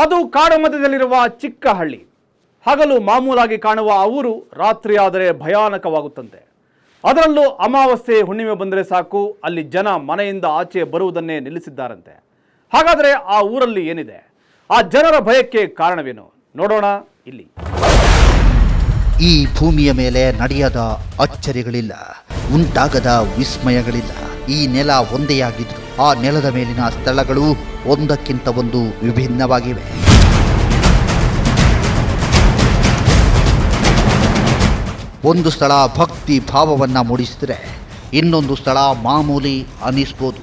ಅದು ಕಾಡು ಮಧ್ಯದಲ್ಲಿರುವ ಚಿಕ್ಕ ಹಳ್ಳಿ ಹಗಲು ಮಾಮೂಲಾಗಿ ಕಾಣುವ ಆ ಊರು ರಾತ್ರಿಯಾದರೆ ಭಯಾನಕವಾಗುತ್ತಂತೆ. ಅದರಲ್ಲೂ ಅಮಾವಾಸ್ಯೆ ಹುಣ್ಣಿಮೆ ಬಂದರೆ ಸಾಕು, ಅಲ್ಲಿ ಜನ ಮನೆಯಿಂದ ಆಚೆ ಬರುವುದನ್ನೇ ನಿಲ್ಲಿಸಿದ್ದಾರಂತೆ. ಹಾಗಾದರೆ ಆ ಊರಲ್ಲಿ ಏನಿದೆ? ಆ ಜನರ ಭಯಕ್ಕೆ ಕಾರಣವೇನು? ನೋಡೋಣ ಇಲ್ಲಿ. ಈ ಭೂಮಿಯ ಮೇಲೆ ನಡೆಯದ ಅಚ್ಚರಿಗಳಿಲ್ಲ, ಉಂಟಾಗದ ವಿಸ್ಮಯಗಳಿಲ್ಲ. ಈ ನೆಲ ಒಂದೇ ಆಗಿದ್ರು ಆ ನೆಲದ ಮೇಲಿನ ಸ್ಥಳಗಳು ಒಂದಕ್ಕಿಂತ ಒಂದು ವಿಭಿನ್ನವಾಗಿವೆ. ಒಂದು ಸ್ಥಳ ಭಕ್ತಿ ಭಾವವನ್ನು ಮೂಡಿಸಿದರೆ ಇನ್ನೊಂದು ಸ್ಥಳ ಮಾಮೂಲಿ ಅನಿಸ್ಬೋದು.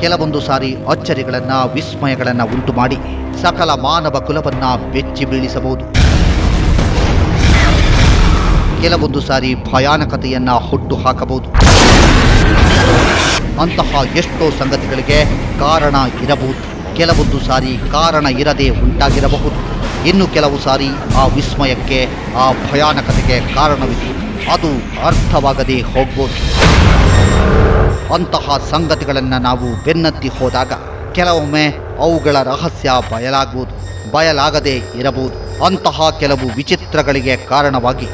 ಕೆಲವೊಂದು ಸಾರಿ ಅಚ್ಚರಿಗಳನ್ನು, ವಿಸ್ಮಯಗಳನ್ನು ಉಂಟು ಮಾಡಿ ಸಕಲ ಮಾನವ ಕುಲವನ್ನು ಬೆಚ್ಚಿ ಬೀಳಿಸಬಹುದು. ಕೆಲವೊಂದು ಸಾರಿ ಭಯಾನಕತೆಯನ್ನು ಹುಟ್ಟು ಹಾಕಬಹುದು. ಅಂತಹ ಎಷ್ಟೋ ಸಂಗತಿಗಳಿಗೆ ಕಾರಣ ಇರಬಹುದು. ಕೆಲವೊಂದು ಸಾರಿ ಕಾರಣ ಇರದೆ ಉಂಟಾಗಿರಬಹುದು. ಇನ್ನು ಕೆಲವು ಸಾರಿ ಆ ವಿಸ್ಮಯಕ್ಕೆ, ಆ ಭಯಾನಕತೆಗೆ ಕಾರಣವಿದೆ. ಅದು ಅರ್ಥವಾಗದೆ ಹೋಗ್ಬೋದು. ಅಂತಹ ಸಂಗತಿಗಳನ್ನು ನಾವು ಬೆನ್ನತ್ತಿ ಹೋದಾಗ ಕೆಲವೊಮ್ಮೆ ಅವುಗಳ ರಹಸ್ಯ ಬಯಲಾಗುವುದು ಬಯಲಾಗದೇ ಇರಬಹುದು. ಅಂತಹ ಕೆಲವು ವಿಚಿತ್ರಗಳಿಗೆ ಕಾರಣವಾಗಿ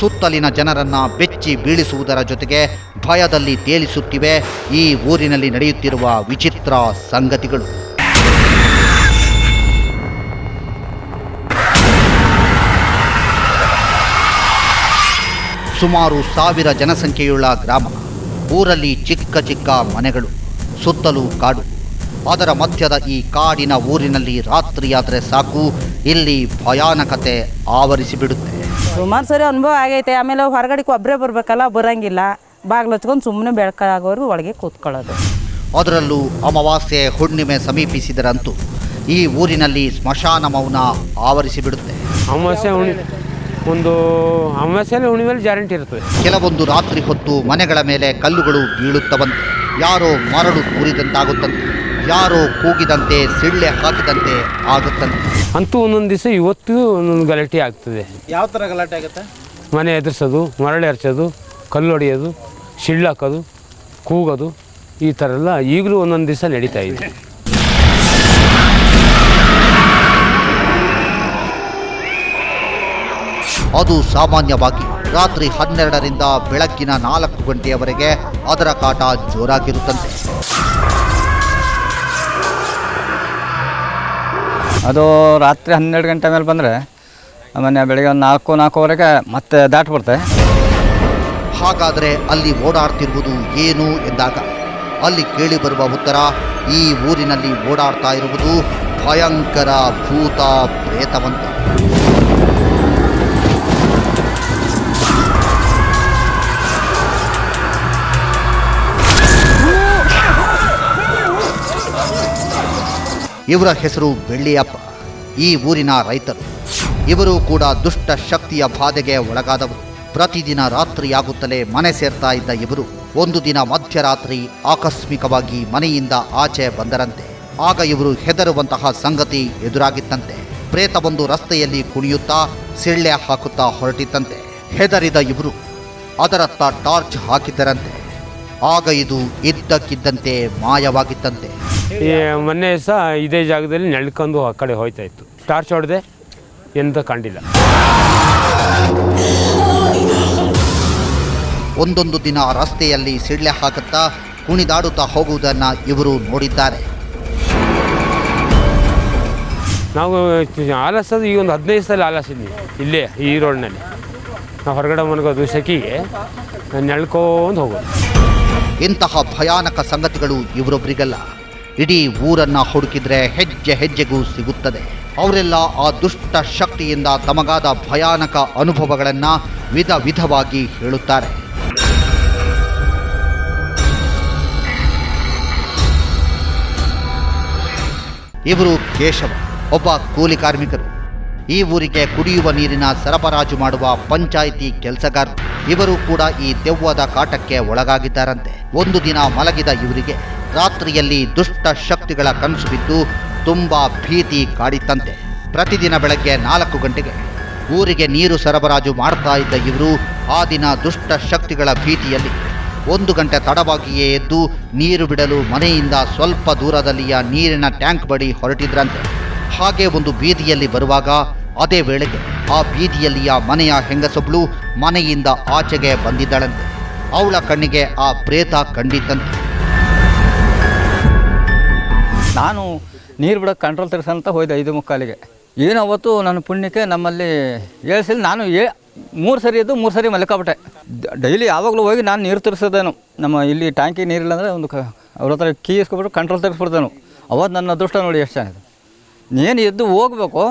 ಸುತ್ತಲಿನ ಜನರನ್ನು ಬೆಚ್ಚಿ ಬೀಳಿಸುವುದರ ಜೊತೆಗೆ ಭಯದಲ್ಲಿ ತೇಲಿಸುತ್ತಿವೆ ಈ ಊರಿನಲ್ಲಿ ನಡೆಯುತ್ತಿರುವ ವಿಚಿತ್ರ ಸಂಗತಿಗಳು. ಸುಮಾರು ಸಾವಿರ ಜನಸಂಖ್ಯೆಯುಳ್ಳ ಗ್ರಾಮ, ಊರಲ್ಲಿ ಚಿಕ್ಕ ಚಿಕ್ಕ ಮನೆಗಳು, ಸುತ್ತಲೂ ಕಾಡು. ಅದರ ಮಧ್ಯದ ಈ ಕಾಡಿನ ಊರಿನಲ್ಲಿ ರಾತ್ರಿಯಾದರೆ ಸಾಕು, ಇಲ್ಲಿ ಭಯಾನಕತೆ ಆವರಿಸಿಬಿಡುತ್ತೆ. ಸುಮಾರು ಸರಿ ಅನುಭವ ಆಗೈತೆ. ಆಮೇಲೆ ಹೊರಗಡೆ ಒಬ್ಬರೇ ಬರಬೇಕಲ್ಲ ಬರಂಗಿಲ್ಲ. ಬಾಗಿಲು ಹಚ್ಕೊಂಡು ಸುಮ್ಮನೆ ಬೆಳಕಾಗೋರು ಒಳಗೆ ಕೂತ್ಕೊಳ್ಳೋದು. ಅದರಲ್ಲೂ ಅಮಾವಾಸ್ಯೆ ಹುಣ್ಣಿಮೆ ಸಮೀಪಿಸಿದರಂತೂ ಈ ಊರಿನಲ್ಲಿ ಸ್ಮಶಾನ ಮೌನ ಆವರಿಸಿಬಿಡುತ್ತೆ. ಅಮಾವಾಸ್ಯೆ ಒಂದು ಅಮಾವಾಸ್ಯೆಯಲ್ಲಿ ಹುಣ್ಣಿಮೆಯಲ್ಲಿ ಗ್ಯಾರಂಟಿ ಇರುತ್ತೆ ಕೆಲವೊಂದು ರಾತ್ರಿ ಹೊತ್ತು ಮನೆಗಳ ಮೇಲೆ ಕಲ್ಲುಗಳು ಬೀಳುತ್ತವಂತೆ. ಯಾರೋ ಮರಳು ಕೂರಿದಂತಾಗುತ್ತಂತೆ. ಯಾರೋ ಕೂಗಿದಂತೆ ಸಿಳ್ಳೆ ಹಾಕಿದಂತೆ ಆಗುತ್ತಂತೆ. ಅಂತೂ ಒಂದೊಂದು ದಿವಸ ಇವತ್ತು ಒಂದೊಂದು ಗಲಾಟೆ ಆಗ್ತದೆ. ಯಾವ ಥರ ಗಲಾಟೆ ಆಗುತ್ತೆ? ಮನೆ ಎದುರಿಸೋದು ಮರಳು ಹರಿಸೋದು ಕಲ್ಲು ಹೊಡೆಯೋದು ಸಿಳ್ಳು ಹಾಕೋದು ಕೂಗೋದು ಈ ಥರ ಎಲ್ಲ ಈಗಲೂ ಒಂದೊಂದು ದಿವಸ ನಡೀತಾ ಇದೆ. ಅದು ಸಾಮಾನ್ಯವಾಗಿ ರಾತ್ರಿ ಹನ್ನೆರಡರಿಂದ ಬೆಳಗ್ಗಿನ ನಾಲ್ಕು ಗಂಟೆಯವರೆಗೆ ಅದರ ಕಾಟ ಜೋರಾಗಿರುತ್ತಂತೆ. ಅದು ರಾತ್ರಿ ಹನ್ನೆರಡು ಗಂಟೆ ಮೇಲೆ ಬಂದರೆ ಆಮೇಲೆ ಬೆಳಿಗ್ಗೆ ಒಂದು ನಾಲ್ಕು, ನಾಲ್ಕುವರೆಗೆ ಮತ್ತೆ ದಾಟ್ಬಿಡ್ತೆ ಹಾಗಾದರೆ ಅಲ್ಲಿ ಓಡಾಡ್ತಿರುವುದು ಏನು ಎಂದಾಗ? ಅಲ್ಲಿ ಕೇಳಿ ಬರುವ ಉತ್ತರ, ಈ ಊರಿನಲ್ಲಿ ಓಡಾಡ್ತಾ ಇರುವುದು ಭಯಂಕರ ಭೂತ ಪ್ರೇತವಂತೆ. ಇವರ ಹೆಸರು ಬೆಳ್ಳಿಯಪ್ಪ. ಈ ಊರಿನ ರೈತರು. ಇವರು ಕೂಡ ದುಷ್ಟ ಶಕ್ತಿಯ ಬಾಧೆಗೆ ಒಳಗಾದವರು. ಪ್ರತಿದಿನ ರಾತ್ರಿಯಾಗುತ್ತಲೇ ಮನೆ ಸೇರ್ತಾ ಇದ್ದ ಇವರು ಒಂದು ದಿನ ಮಧ್ಯರಾತ್ರಿ ಆಕಸ್ಮಿಕವಾಗಿ ಮನೆಯಿಂದ ಆಚೆ ಬಂದರಂತೆ. ಆಗ ಇವರು ಹೆದರುವಂತಹ ಸಂಗತಿ ಎದುರಾಗಿತ್ತಂತೆ. ಪ್ರೇತವೊಂದು ರಸ್ತೆಯಲ್ಲಿ ಕುಣಿಯುತ್ತಾ ಸಿಳ್ಳೆ ಹಾಕುತ್ತಾ ಹೊರಟಿತ್ತಂತೆ. ಹೆದರಿದ ಇವರು ಅದರತ್ತ ಟಾರ್ಚ್ ಹಾಕಿದ್ದರಂತೆ. ಆಗ ಇದು ಇದ್ದಕ್ಕಿದ್ದಂತೆ ಮಾಯವಾಗಿತ್ತಂತೆ. ಮೊನ್ನೆ ಸಹ ಇದೇ ಜಾಗದಲ್ಲಿ ನೆಳ್ಕೊಂಡು ಆ ಕಡೆ ಹೋಯ್ತಾ ಇತ್ತು. ಟಾರ್ಚ್ ಹೊಡೆದೆ ಎಂತ ಕಂಡಿಲ್ಲ. ಒಂದೊಂದು ದಿನ ರಸ್ತೆಯಲ್ಲಿ ಸಿಡ್ಲೆ ಹಾಕುತ್ತಾ ಕುಣಿದಾಡುತ್ತಾ ಹೋಗುವುದನ್ನು ಇವರು ನೋಡಿದ್ದಾರೆ. ನಾವು ಆಲಸೋದು ಈ ಒಂದು ಹದಿನೈದು ಸಲ ಆಲಸಿದ್ವಿ ಇಲ್ಲೇ ಈ ರೋಡ್ನಲ್ಲಿ ನಾವು ಹೊರಗಡೆ ಮನಗೋದು ಸೆಕಿಗೆ ನೆಳ್ಕೊಂಡು ಹೋಗೋದು. ಇಂತಹ ಭಯಾನಕ ಸಂಗತಿಗಳು ಇವರೊಬ್ಬರಿಗಲ್ಲ ಇಡೀ ಊರನ್ನ ಹುಡುಕಿದ್ರೆ ಹೆಜ್ಜೆ ಹೆಜ್ಜೆಗೂ ಸಿಗುತ್ತದೆ. ಅವರೆಲ್ಲ ಆ ದುಷ್ಟ ಶಕ್ತಿಯಿಂದ ತಮಗಾದ ಭಯಾನಕ ಅನುಭವಗಳನ್ನ ವಿಧ ವಿಧವಾಗಿ ಹೇಳುತ್ತಾರೆ. ಇವರು ಕೇಶವ, ಒಬ್ಬ ಕೂಲಿ ಕಾರ್ಮಿಕರು. ಈ ಊರಿಗೆ ಕುಡಿಯುವ ನೀರಿನ ಸರಬರಾಜು ಮಾಡುವ ಪಂಚಾಯಿತಿ ಕೆಲಸಗಾರ ಇವರು ಕೂಡ ಈ ದೆವ್ವದ ಕಾಟಕ್ಕೆ ಒಳಗಾಗಿದ್ದಾರಂತೆ. ಒಂದು ದಿನ ಮಲಗಿದ ಇವರಿಗೆ ರಾತ್ರಿಯಲ್ಲಿ ದುಷ್ಟ ಶಕ್ತಿಗಳ ಕನಸು ಬಿದ್ದು ತುಂಬಾ ಭೀತಿ ಕಾಡಿತ್ತಂತೆ. ಪ್ರತಿದಿನ ಬೆಳಗ್ಗೆ ನಾಲ್ಕು ಗಂಟೆಗೆ ಊರಿಗೆ ನೀರು ಸರಬರಾಜು ಮಾಡ್ತಾ ಇದ್ದ ಇವರು ಆ ದಿನ ದುಷ್ಟ ಶಕ್ತಿಗಳ ಭೀತಿಯಲ್ಲಿ ಒಂದು ಗಂಟೆ ತಡವಾಗಿಯೇ ಎದ್ದು ನೀರು ಬಿಡಲು ಮನೆಯಿಂದ ಸ್ವಲ್ಪ ದೂರದಲ್ಲಿಯ ನೀರಿನ ಟ್ಯಾಂಕ್ ಬಳಿ ಹೊರಟಿದ್ರಂತೆ. ಹಾಗೆ ಒಂದು ಬೀದಿಯಲ್ಲಿ ಬರುವಾಗ ಅದೇ ವೇಳೆಗೆ ಆ ಬೀದಿಯಲ್ಲಿಯ ಮನೆಯ ಹೆಂಗಸೊಬ್ಳು ಮನೆಯಿಂದ ಆಚೆಗೆ ಬಂದಿದ್ದಳಂತೆ. ಅವಳ ಕಣ್ಣಿಗೆ ಆ ಪ್ರೇತ ಕಂಡಿತ್ತಂತೆ ನಾನು ನೀರು ಬಿಡೋ ಕಂಟ್ರೋಲ್ ತರಿಸಂತ ಹೋಯ್ದೆ ಐದು ಮುಕ್ಕಾಲಿಗೆ. ಏನು ಅವತ್ತು ನನ್ನ ಪುಣ್ಯಕ್ಕೆ ನಮ್ಮಲ್ಲಿ ಏಳ್ಸಿಲ್ಲ ನಾನು ಏ ಮೂರು ಸರಿ ಇದ್ದು ಮೂರು ಸರಿ ಮಲ್ಕೊಬಿಟ್ಟೆ. ಡೈಲಿ ಯಾವಾಗಲೂ ಹೋಗಿ ನಾನು ನೀರು ತರಿಸೋದೇನು ನಮ್ಮ ಇಲ್ಲಿ ಟ್ಯಾಂಕಿ ನೀರಿಲ್ಲ ಅಂದರೆ ಒಂದು ಕ ಅವ್ರ ಹತ್ರ ಕೀ ಇಸ್ಕೊಬಿಟ್ಟು ಕಂಟ್ರೋಲ್ ತರಿಸ್ಬಿಡ್ತೇನು ಅವತ್ತು ನನ್ನ ಅದೃಷ್ಟ ನೋಡಿ ಎಷ್ಟು ಚೆನ್ನಾಗಿದೆ. ನೀನು ಎದ್ದು ಹೋಗ್ಬೇಕು.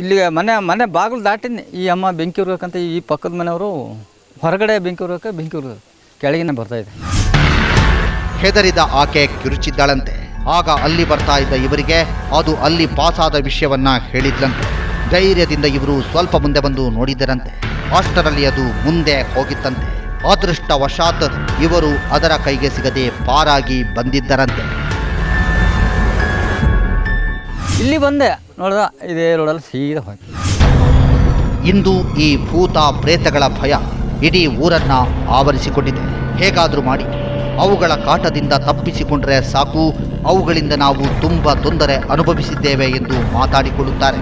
ಇಲ್ಲಿ ಮನೆ ಮನೆ ಬಾಗಿಲು ದಾಟಿನಿ. ಈ ಅಮ್ಮ ಬೆಂಕಿ ಉರ್ಬೇಕಂತ ಈ ಪಕ್ಕದ ಮನೆಯವರು ಹೊರಗಡೆ ಬೆಂಕಿ ಉರ್ಬೇಕು ಬೆಂಕಿ ಉರ್ಬೇಕು ಕೆಳಗಿನ ಬರ್ತಾಯಿದೆ ಹೆದರಿದ ಆಕೆ ಕಿರುಚಿದ್ದಾಳಂತೆ ಆಗ ಅಲ್ಲಿ ಬರ್ತಾ ಇದ್ದ ಇವರಿಗೆ ಅದು ಅಲ್ಲಿ ಪಾಸಾದ ವಿಷಯವನ್ನ ಹೇಳಿದ್ಲಂತೆ. ಧೈರ್ಯದಿಂದ ಇವರು ಸ್ವಲ್ಪ ಮುಂದೆ ಬಂದು ನೋಡಿದರಂತೆ. ಅಷ್ಟರಲ್ಲಿ ಅದು ಮುಂದೆ ಹೋಗಿತ್ತಂತೆ. ಅದೃಷ್ಟವಶಾತ್ ಇವರು ಅದರ ಕೈಗೆ ಸಿಗದೆ ಪಾರಾಗಿ ಬಂದಿದ್ದರಂತೆ. ಇಲ್ಲಿ ಬಂದೆ. ನೋಡ್ದ, ಇದೇ ರೋಡಲ್ಲಿ ಸೀದಾ ಹೋಗಿ ಇಂದು ಈ ಭೂತ ಪ್ರೇತಗಳ ಭಯ ಇಡೀ ಊರನ್ನ ಆವರಿಸಿಕೊಂಡಿದೆ. ಹೇಗಾದರೂ ಮಾಡಿ, ಅವುಗಳ ಕಾಟದಿಂದ ತಪ್ಪಿಸಿಕೊಂಡ್ರೆ ಸಾಕು, ಅವುಗಳಿಂದ ನಾವು ತುಂಬ ತೊಂದರೆ ಅನುಭವಿಸಿದ್ದೇವೆ ಎಂದು ಮಾತಾಡಿಕೊಳ್ಳುತ್ತಾರೆ.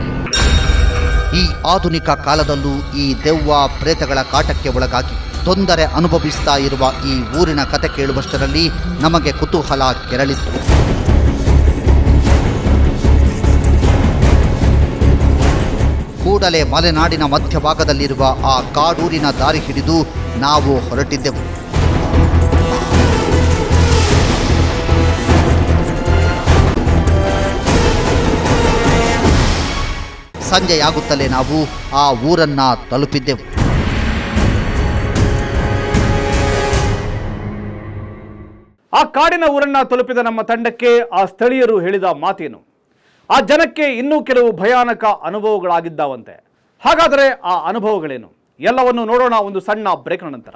ಈ ಆಧುನಿಕ ಕಾಲದಲ್ಲೂ ಈ ದೆವ್ವ ಪ್ರೇತಗಳ ಕಾಟಕ್ಕೆ ಒಳಗಾಗಿ ತೊಂದರೆ ಅನುಭವಿಸ್ತಾ ಇರುವ ಈ ಊರಿನ ಕತೆ ಕೇಳುವಷ್ಟರಲ್ಲಿ ನಮಗೆ ಕುತೂಹಲ ಕೆರಳಿತ್ತು. ಕೂಡಲೇ ಮಲೆನಾಡಿನ ಮಧ್ಯಭಾಗದಲ್ಲಿರುವ ಆ ಕಾಡೂರಿನ ದಾರಿ ಹಿಡಿದು ನಾವು ಹೊರಟಿದ್ದೆವು. ಸಂಜೆಯಾಗುತ್ತಲೇ ನಾವು ಆ ಊರನ್ನ ತಲುಪಿದ್ದೆವು. ಆ ಕಾಡಿನ ಊರನ್ನ ತಲುಪಿದ ನಮ್ಮ ತಂಡಕ್ಕೆ ಆ ಸ್ಥಳೀಯರು ಹೇಳಿದ ಮಾತೇನು? ಆ ಜನಕ್ಕೆ ಇನ್ನೂ ಕೆಲವು ಭಯಾನಕ ಅನುಭವಗಳಾಗಿದ್ದಾವಂತೆ. ಹಾಗಾದರೆ ಆ ಅನುಭವಗಳೇನು? ಎಲ್ಲವನ್ನು ನೋಡೋಣ ಒಂದು ಸಣ್ಣ ಬ್ರೇಕ್ನ ನಂತರ.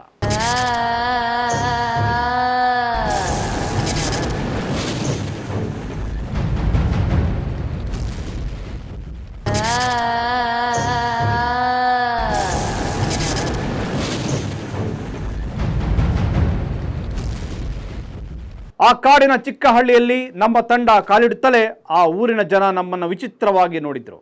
ಆ ಕಾಡಿನ ಚಿಕ್ಕ ಹಳ್ಳಿಯಲ್ಲಿ ನಮ್ಮ ತಂಡ ಕಾಲಿಡುತ್ತಲೇ ಆ ಊರಿನ ಜನ ನಮ್ಮನ್ನು ವಿಚಿತ್ರವಾಗಿ ನೋಡಿದ್ರು.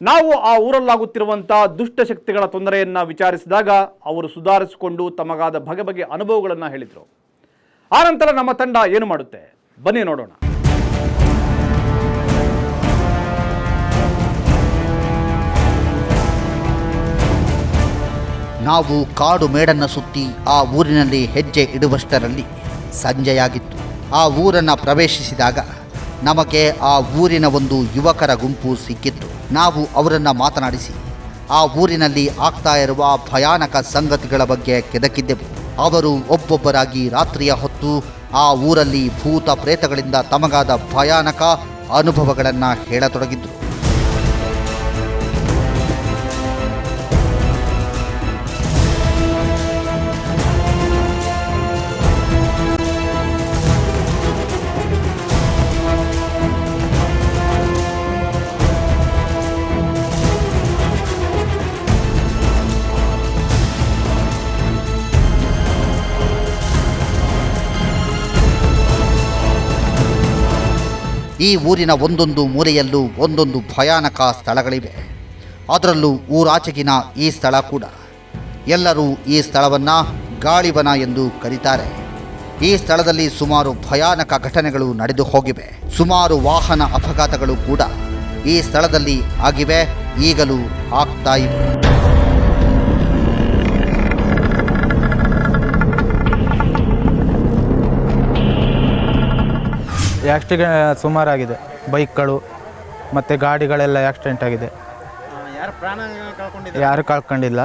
ನಾವು ಆ ಊರಲ್ಲಾಗುತ್ತಿರುವಂಥ ದುಷ್ಟಶಕ್ತಿಗಳ ತೊಂದರೆಯನ್ನ ವಿಚಾರಿಸಿದಾಗ ಅವರು ಸುಧಾರಿಸಿಕೊಂಡು ತಮಗಾದ ಬಗೆ ಬಗೆ ಅನುಭವಗಳನ್ನು ಹೇಳಿದರು. ಆನಂತರ ನಮ್ಮ ತಂಡ ಏನು ಮಾಡುತ್ತೆ? ಬನ್ನಿ ನೋಡೋಣ. ನಾವು ಕಾಡು ಮೇಡನ್ನ ಸುತ್ತಿ ಆ ಊರಿನಲ್ಲಿ ಹೆಜ್ಜೆ ಇಡುವಷ್ಟರಲ್ಲಿ ಸಂಜೆಯಾಗಿತ್ತು. ಆ ಊರನ್ನು ಪ್ರವೇಶಿಸಿದಾಗ ನಮಗೆ ಆ ಊರಿನ ಒಂದು ಯುವಕರ ಗುಂಪು ಸಿಕ್ಕಿತ್ತು. ನಾವು ಅವರನ್ನು ಮಾತನಾಡಿಸಿ, ಆ ಊರಿನಲ್ಲಿ ಆಗ್ತಾ ಇರುವ ಭಯಾನಕ ಸಂಗತಿಗಳ ಬಗ್ಗೆ ಕೆದಕಿದ್ದೆವು. ಅವರು ಒಬ್ಬೊಬ್ಬರಾಗಿ ರಾತ್ರಿಯ ಹೊತ್ತು ಆ ಊರಲ್ಲಿ ಭೂತ ಪ್ರೇತಗಳಿಂದ ತಮಗಾದ ಭಯಾನಕ ಅನುಭವಗಳನ್ನು ಹೇಳತೊಡಗಿದ್ರು. ಈ ಊರಿನ ಒಂದೊಂದು ಮೂಲೆಯಲ್ಲೂ ಒಂದೊಂದು ಭಯಾನಕ ಸ್ಥಳಗಳಿವೆ. ಅದರಲ್ಲೂ ಊರಾಚೆಗಿನ ಈ ಸ್ಥಳ ಕೂಡ. ಎಲ್ಲರೂ ಈ ಸ್ಥಳವನ್ನು ಗಾಳಿಬನ ಎಂದು ಕರೀತಾರೆ. ಈ ಸ್ಥಳದಲ್ಲಿ ಸುಮಾರು ಭಯಾನಕ ಘಟನೆಗಳು ನಡೆದು ಹೋಗಿವೆ. ಸುಮಾರು ವಾಹನ ಅಪಘಾತಗಳು ಕೂಡ ಈ ಸ್ಥಳದಲ್ಲಿ ಆಗಿವೆ. ಈಗಲೂ ಆಗ್ತಾ ಇವೆ. ಆಕ್ಸಿಡೆ ಸುಮಾರಾಗಿದೆ. ಬೈಕ್ಗಳು ಮತ್ತು ಗಾಡಿಗಳೆಲ್ಲ ಆಕ್ಸಿಡೆಂಟ್ ಆಗಿದೆ. ಯಾರು ಪ್ರಾಣ ಕಳ್ಕೊಂಡಿಲ್ಲ.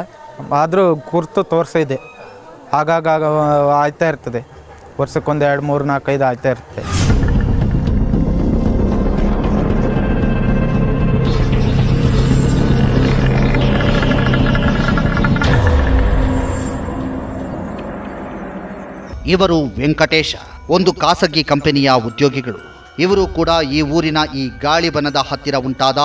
ಆದರೂ ಗುರ್ತು ತೋರಿಸಿದೆ ಆಗಾಗ ಆಯ್ತಾ ಇರ್ತದೆ. ವರ್ಷಕ್ಕೊಂದು ಎರಡು ಮೂರು ನಾಲ್ಕೈದು ಆಯ್ತಾ ಇರುತ್ತೆ. ಇವರು ವೆಂಕಟೇಶ. ಒಂದು ಖಾಸಗಿ ಕಂಪನಿಯ ಉದ್ಯೋಗಿಗಳು. ಇವರು ಕೂಡ ಈ ಊರಿನ ಈ ಗಾಳಿಬನದ ಹತ್ತಿರ ಉಂಟಾದ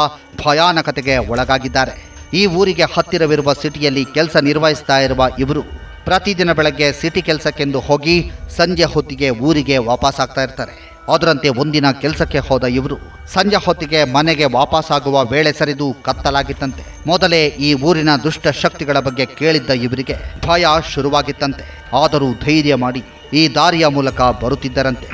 ಭಯಾನಕತೆಗೆ ಒಳಗಾಗಿದ್ದಾರೆ. ಈ ಊರಿಗೆ ಹತ್ತಿರವಿರುವ ಸಿಟಿಯಲ್ಲಿ ಕೆಲಸ ನಿರ್ವಹಿಸ್ತಾ ಇರುವ ಇವರು ಪ್ರತಿದಿನ ಬೆಳಗ್ಗೆ ಸಿಟಿ ಕೆಲಸಕ್ಕೆಂದು ಹೋಗಿ ಸಂಜೆ ಹೊತ್ತಿಗೆ ಊರಿಗೆ ವಾಪಸ್ಸಾಗ್ತಾ ಇರ್ತಾರೆ. ಅದರಂತೆ ಒಂದಿನ ಕೆಲಸಕ್ಕೆ ಹೋದ ಇವರು ಸಂಜೆ ಹೊತ್ತಿಗೆ ಮನೆಗೆ ವಾಪಸ್ಸಾಗುವ ವೇಳೆ ಸರಿದು ಕತ್ತಲಾಗಿತ್ತಂತೆ. ಮೊದಲೇ ಈ ಊರಿನ ದುಷ್ಟ ಶಕ್ತಿಗಳ ಬಗ್ಗೆ ಕೇಳಿದ್ದ ಇವರಿಗೆ ಭಯ ಶುರುವಾಗಿತ್ತಂತೆ. ಆದರೂ ಧೈರ್ಯ ಮಾಡಿ ಈ ದಾರಿಯ ಮೂಲಕ ಬರುತ್ತಿದ್ದರಂತೆ.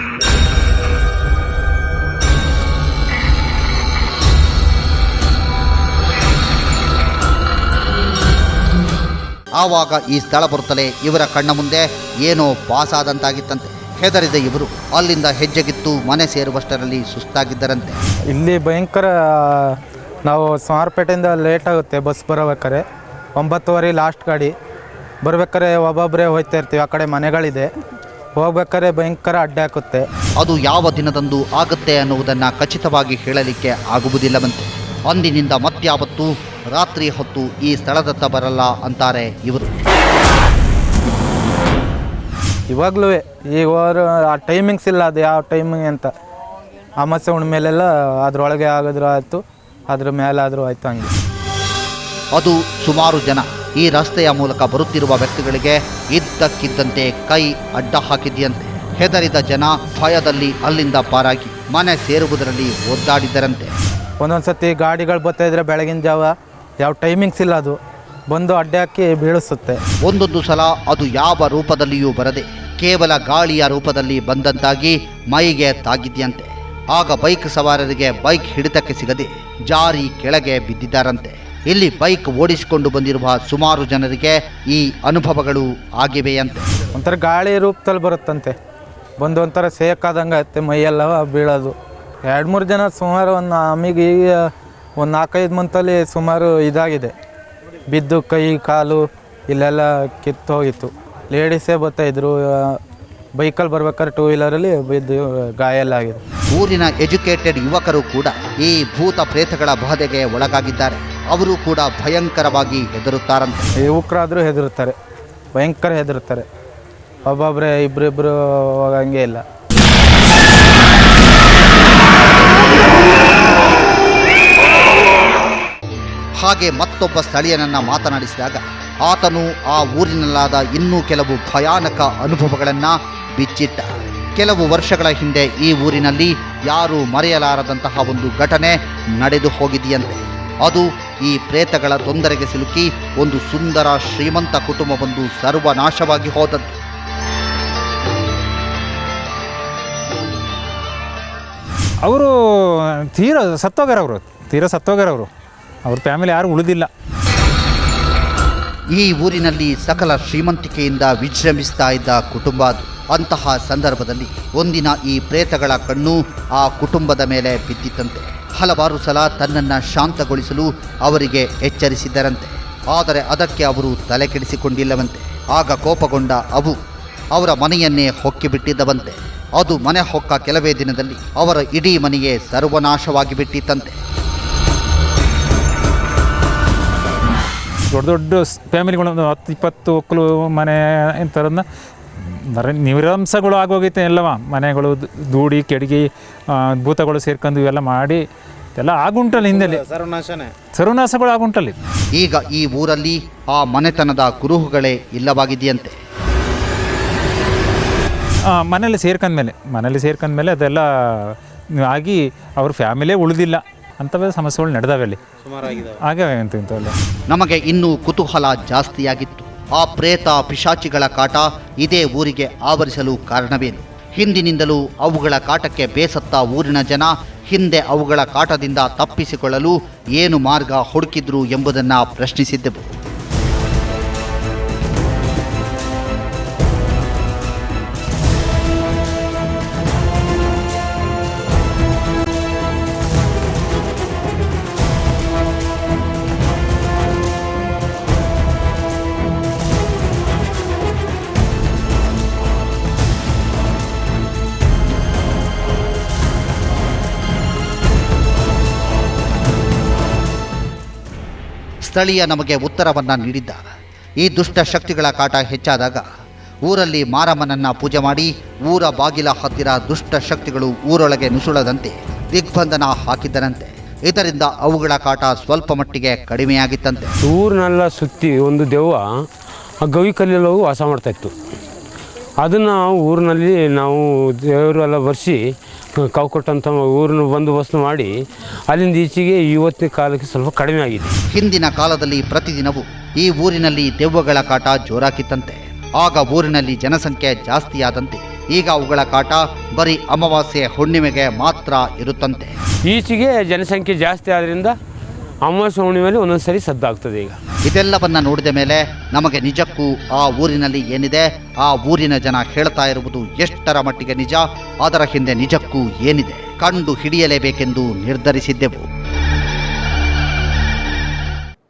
ಆವಾಗ ಈ ಸ್ಥಳ ಬರುತ್ತಲೇ ಇವರ ಕಣ್ಣ ಮುಂದೆ ಏನೋ ಪಾಸಾದಂತಾಗಿತ್ತಂತೆ. ಹೆದರಿದ ಇವರು. ಅಲ್ಲಿಂದ ಹೆಜ್ಜೆಗಿತ್ತು ಮನೆ ಸೇರುವಷ್ಟರಲ್ಲಿ ಸುಸ್ತಾಗಿದ್ದರಂತೆ. ಇಲ್ಲಿ ಭಯಂಕರ ನಾವು ಸೋಮಾರಪೇಟೆಯಿಂದ ಲೇಟ್ ಆಗುತ್ತೆ ಬಸ್ ಬರಬೇಕಾರೆ ಒಂಬತ್ತುವರೆ ಲಾಸ್ಟ್ ಗಾಡಿ. ಬರ್ಬೇಕಾದ್ರೆ ಒಬ್ಬೊಬ್ಬರೇ ಹೋಗ್ತಾ ಇರ್ತೀವಿ ಆ ಕಡೆ ಮನೆಗಳಿದೆ. ಹೋಗ್ಬೇಕಾದ್ರೆ ಭಯಂಕರ ಅಡ್ಡ ಹಾಕುತ್ತೆ. ಅದು ಯಾವ ದಿನದಂದು ಆಗುತ್ತೆ ಅನ್ನುವುದನ್ನು ಖಚಿತವಾಗಿ ಹೇಳಲಿಕ್ಕೆ ಆಗುವುದಿಲ್ಲವಂತೆ. ಅಂದಿನಿಂದ ಮತ್ಯಾವತ್ತು ರಾತ್ರಿ ಹೊತ್ತು ಈ ಸ್ಥಳದತ್ತ ಬರಲ್ಲ ಅಂತಾರೆ ಇವರು. ಇವಾಗಲೂ ಈಗ ಹೋದ್ರು ಆ ಟೈಮಿಂಗ್ಸ್ ಇಲ್ಲ ಅದು ಯಾವ ಟೈಮಿಂಗ್ ಅಂತ. ಅಮಾಸೆ ಹುಣ್ಮೇಲೆಲ್ಲ ಅದ್ರೊಳಗೆ ಆಗಿದ್ರು ಆಯಿತು ಅದ್ರ ಮೇಲೆ ಆದರೂ ಆಯಿತು ಹಂಗೆ. ಅದು ಸುಮಾರು ಜನ ಈ ರಸ್ತೆಯ ಮೂಲಕ ಬರುತ್ತಿರುವ ವ್ಯಕ್ತಿಗಳಿಗೆ ಇದ್ದಕ್ಕಿದ್ದಂತೆ ಕೈ ಅಡ್ಡ ಹಾಕಿದೆಯಂತೆ. ಹೆದರಿದ ಜನ ಭಯದಲ್ಲಿ ಅಲ್ಲಿಂದ ಪಾರಾಗಿ ಮನೆ ಸೇರುವುದರಲ್ಲಿ ಒದ್ದಾಡಿದ್ದರಂತೆ. ಒಂದೊಂದು ಸತಿ ಗಾಡಿಗಳು ಬರ್ತಾ ಇದ್ರೆ ಬೆಳಗಿನ ಜಾವ ಯಾವ ಟೈಮಿಂಗ್ಸ್ ಇಲ್ಲ ಅದು. ಬಂದು ಅಡ್ಡಕ್ಕೆ ಬೀಳಿಸುತ್ತೆ. ಒಂದೊಂದು ಸಲ ಅದು ಯಾವ ರೂಪದಲ್ಲಿಯೂ ಬರದೆ ಕೇವಲ ಗಾಳಿಯ ರೂಪದಲ್ಲಿ ಬಂದಂತಾಗಿ ಮೈಗೆ ತಾಗಿದ್ಯಂತೆ. ಆಗ ಬೈಕ್ ಸವಾರರಿಗೆ ಬೈಕ್ ಹಿಡಿತಕ್ಕೆ ಸಿಗದೆ ಜಾರಿ ಕೆಳಗೆ ಬಿದ್ದಿದ್ದಾರಂತೆ. ಇಲ್ಲಿ ಬೈಕ್ ಓಡಿಸಿಕೊಂಡು ಬಂದಿರುವ ಸುಮಾರು ಜನರಿಗೆ ಈ ಅನುಭವಗಳು ಆಗಿವೆಯಂತೆ. ಒಂಥರ ಗಾಳಿ ರೂಪದಲ್ಲಿ ಬರುತ್ತಂತೆ. ಬಂದು ಒಂಥರ ಸೇಕಾದಂಗೆ ಆಗುತ್ತೆ ಮೈಯೆಲ್ಲ ಬೀಳೋದು. ಎರಡು ಮೂರು ಜನ ಸುಮಾರು ಒಂದು ನಮಗೆ ಈಗ ಒಂದು ನಾಲ್ಕೈದು ಮಂತಲ್ಲಿ ಸುಮಾರು ಇದಾಗಿದೆ. ಬಿದ್ದು ಕೈ ಕಾಲು ಇಲ್ಲೆಲ್ಲ ಕಿತ್ತು ಹೋಗಿತ್ತು. ಲೇಡೀಸೇ ಬರ್ತಾಯಿದ್ರು ಬೈಕಲ್ಲಿ ಬರ್ಬೇಕಾದ್ರೆ ಟೂ ವೀಲರಲ್ಲಿ ಬಿದ್ದು ಗಾಯ ಎಲ್ಲ ಆಗಿದೆ. ಊರಿನ ಎಜುಕೇಟೆಡ್ ಯುವಕರು ಕೂಡ ಈ ಭೂತ ಪ್ರೇತಗಳ ಬಾಧೆಗೆ ಒಳಗಾಗಿದ್ದಾರೆ. ಅವರು ಕೂಡ ಭಯಂಕರವಾಗಿ ಹೆದರುತ್ತಾರಂತೆ. ಯುವಕರಾದರೂ ಹೆದರುತ್ತಾರೆ ಭಯಂಕರ ಹೆದರುತ್ತಾರೆ. ಒಬ್ಬೊಬ್ಬರೇ ಇಬ್ಬರಿಬ್ಬರು ಹೋಗಂಗೆ ಇಲ್ಲ. ಹಾಗೆ ಮತ್ತೊಬ್ಬ ಸ್ಥಳೀಯನನ್ನು ಮಾತನಾಡಿಸಿದಾಗ, ಆತನು ಆ ಊರಿನಲ್ಲಾದ ಇನ್ನೂ ಕೆಲವು ಭಯಾನಕ ಅನುಭವಗಳನ್ನು ಬಿಚ್ಚಿಟ್ಟ. ಕೆಲವು ವರ್ಷಗಳ ಹಿಂದೆ ಈ ಊರಿನಲ್ಲಿ ಯಾರೂ ಮರೆಯಲಾರದಂತಹ ಒಂದು ಘಟನೆ ನಡೆದು ಹೋಗಿದೆಯಂತೆ. ಅದು ಈ ಪ್ರೇತಗಳ ತೊಂದರೆಗೆ ಸಿಲುಕಿ ಒಂದು ಸುಂದರ ಶ್ರೀಮಂತ ಕುಟುಂಬವೊಂದು ಸರ್ವನಾಶವಾಗಿ ಹೋದದ್ದು. ಅವರು ತೀರ ಸತ್ತೋಗರವರು ತೀರ ಸತ್ತೋಗ್ಯಾರ ಅವರು ಫ್ಯಾಮಿಲಿ ಯಾರು ಉಳಿದಿಲ್ಲ. ಈ ಊರಿನಲ್ಲಿ ಸಕಲ ಶ್ರೀಮಂತಿಕೆಯಿಂದ ವಿಜೃಂಭಿಸ್ತಾ ಇದ್ದ ಕುಟುಂಬ ಅಂತಹ ಸಂದರ್ಭದಲ್ಲಿ ಒಂದಿನ ಈ ಪ್ರೇತಗಳ ಕಣ್ಣು ಆ ಕುಟುಂಬದ ಮೇಲೆ ಬಿದ್ದಿತಂತೆ ಹಲವಾರು ಸಲ ತನ್ನನ್ನು ಶಾಂತಗೊಳಿಸಲು ಅವರಿಗೆ ಎಚ್ಚರಿಸಿದ್ದರಂತೆ. ಆದರೆ ಅದಕ್ಕೆ ಅವರು ತಲೆ ಕೆಡಿಸಿಕೊಂಡಿಲ್ಲವಂತೆ. ಆಗ ಕೋಪಗೊಂಡ ಅವು ಅವರ ಮನೆಯನ್ನೇ ಹೊಕ್ಕಿಬಿಟ್ಟಿದ್ದವಂತೆ ಅದು ಮನೆ ಹೊಕ್ಕ ಕೆಲವೇ ದಿನದಲ್ಲಿ ಅವರ ಇಡೀ ಮನೆಯೇ ಸರ್ವನಾಶವಾಗಿ ಬಿಟ್ಟಿತ್ತಂತೆ. ದೊಡ್ಡ ದೊಡ್ಡ ಫ್ಯಾಮಿಲಿಗಳು ಒಂದು ಹತ್ತು ಇಪ್ಪತ್ತು ಒಕ್ಕಲು ಮನೆ ಇಂಥದನ್ನು ನರ ನಿರಂಸಗಳು ಆಗೋಗೈತೆ ಎಲ್ಲವ. ಮನೆಗಳು ದೂಡಿ ಕೆಡಗಿ ಭೂತಗಳು ಸೇರ್ಕೊಂಡು ಇವೆಲ್ಲ ಮಾಡಿ ಎಲ್ಲ ಆಗುಂಟಲ್ಲಿ ಹಿಂದೆಲ್ಲಿ. ಸರ್ವನಾಶಗಳು ಆಗುಂಟಲ್ಲಿ. ಈಗ ಈ ಊರಲ್ಲಿ ಆ ಮನೆತನದ ಕುರುಹುಗಳೇ ಇಲ್ಲವಾಗಿದೆಯಂತೆ. ಮನೇಲಿ ಸೇರ್ಕೊಂಡ್ಮೇಲೆ ಮನೇಲಿ ಸೇರ್ಕೊಂಡ್ಮೇಲೆ ಅದೆಲ್ಲ ಆಗಿ ಅವ್ರ ಫ್ಯಾಮಿಲಿಯೇ ಉಳಿದಿಲ್ಲ. ಅಂಥವೇ ಸಮಸ್ಯೆಗಳು ನಡೆದಾವೆ ಅಲ್ಲಿ. ಆಗ್ಯಾವೆ ಅಂತ ಇಂಥವೆಲ್ಲ. ನಮಗೆ ಇನ್ನೂ ಕುತೂಹಲ ಜಾಸ್ತಿಯಾಗಿತ್ತು. ಆ ಪ್ರೇತ ಪಿಶಾಚಿಗಳ ಕಾಟ ಇದೇ ಊರಿಗೆ ಆವರಿಸಲು ಕಾರಣವೇನು? ಹಿಂದಿನಿಂದಲೂ ಅವುಗಳ ಕಾಟಕ್ಕೆ ಬೇಸತ್ತ ಊರಿನ ಜನ ಹಿಂದೆ ಅವುಗಳ ಕಾಟದಿಂದ ತಪ್ಪಿಸಿಕೊಳ್ಳಲು ಏನು ಮಾರ್ಗ ಹುಡುಕಿದ್ರು ಎಂಬುದನ್ನು ಪ್ರಶ್ನಿಸಿದ್ದೆವು. ಸ್ಥಳೀಯ ನಮಗೆ ಉತ್ತರವನ್ನು ನೀಡಿದ್ದ ಈ ದುಷ್ಟ ಶಕ್ತಿಗಳ ಕಾಟ ಹೆಚ್ಚಾದಾಗ ಊರಲ್ಲಿ ಮಾರಮ್ಮನನ್ನು ಪೂಜೆ ಮಾಡಿ ಊರ ಬಾಗಿಲ ಹತ್ತಿರ ದುಷ್ಟ ಶಕ್ತಿಗಳು ಊರೊಳಗೆ ನುಸುಳದಂತೆ ದಿಗ್ಬಂಧನ ಹಾಕಿದ್ದರಂತೆ. ಇದರಿಂದ ಅವುಗಳ ಕಾಟ ಸ್ವಲ್ಪ ಮಟ್ಟಿಗೆ ಕಡಿಮೆಯಾಗಿತ್ತಂತೆ. ಊರಿನೆಲ್ಲ ಸುತ್ತಿ ಒಂದು ದೆವ್ವ ಆ ಗವಿ ಕಲ್ಲಲ್ಲಿ ವಾಸ ವಾಸ ಮಾಡ್ತಾಯಿತ್ತು ಅದನ್ನು ಊರಿನಲ್ಲಿ ನಾವು ದೇವರೆಲ್ಲ ಬರ್ಸಿ ಕಾವು ಕೊಟ್ಟಂಥ ಊರನ್ನ ಬಂದೋಬಸ್ತು ಮಾಡಿ ಅಲ್ಲಿಂದ ಈಚೆಗೆ ಇವತ್ತಿನ ಕಾಲಕ್ಕೆ ಸ್ವಲ್ಪ ಕಡಿಮೆ ಆಗಿದೆ. ಹಿಂದಿನ ಕಾಲದಲ್ಲಿ ಪ್ರತಿದಿನವೂ ಈ ಊರಿನಲ್ಲಿ ದೆವ್ವಗಳ ಕಾಟ ಜೋರಾಕಿತ್ತಂತೆ ಆಗ ಊರಿನಲ್ಲಿ ಜನಸಂಖ್ಯೆ ಜಾಸ್ತಿಯಾದಂತೆ ಈಗ ಅವುಗಳ ಕಾಟ ಬರೀ ಅಮಾವಾಸ್ಯೆ ಹುಣ್ಣಿಮೆಗೆ ಮಾತ್ರ ಇರುತ್ತಂತೆ. ಈಚೆಗೆ ಜನಸಂಖ್ಯೆ ಜಾಸ್ತಿ ಆದ್ದರಿಂದ ಅಮಾವಾಸ್ಯೆ ಹುಣ್ಣಿಮೆಯಲ್ಲಿ ಒಂದೊಂದು ಸರಿ ಸದ್ದಾಗ್ತದೆ ಈಗ. ಇದೆಲ್ಲವನ್ನ ನೋಡಿದ ಮೇಲೆ ನಮಗೆ ನಿಜಕ್ಕೂ ಆ ಊರಿನಲ್ಲಿ ಏನಿದೆ? ಆ ಊರಿನ ಜನ ಹೇಳ್ತಾ ಇರುವುದು ಎಷ್ಟರ ಮಟ್ಟಿಗೆ ನಿಜ? ಅದರ ಹಿಂದೆ ನಿಜಕ್ಕೂ ಏನಿದೆ? ಕಂಡು ಹಿಡಿಯಲೇಬೇಕೆಂದು ನಿರ್ಧರಿಸಿದ್ದೆವು.